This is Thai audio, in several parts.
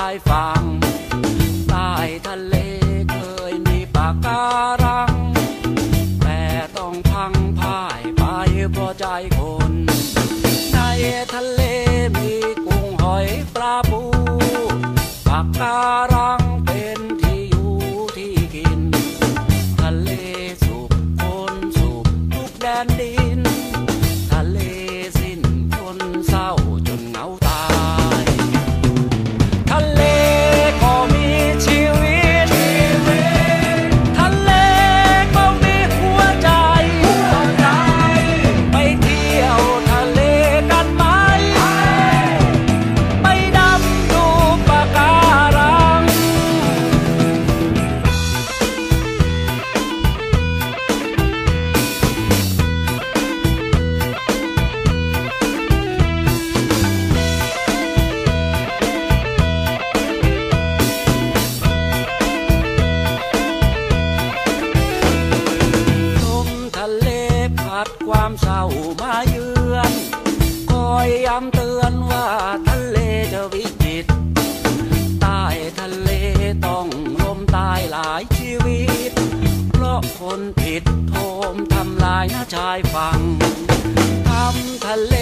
ายฝั่งใต้ทะเลเคยมีปากการัง แต่ต้องพังพ่ายไปเพราะใจคน ในทะเลมีกุ้งหอยปลาปูปากการังเป็นที่อยู่ที่กิน ทะเลสุขคนสุขทุกแดนดี ความเศร้ามาเยือนคอยย้ำเตือนว่าทะเลจะวิจิตใต้ทะเลต้องลมตายหลายชีวิต เพราะคนผิดโทมทำลายหน้าชายฝั่งทำทะเล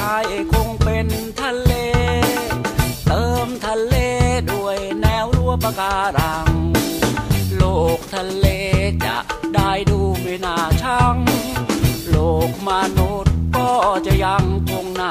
ให้คงเป็นทะเล เติมทะเลด้วยแนวรั้วปะการัง โลกทะเลจะได้ดูไม่น่าชัง จะยังคงหน้า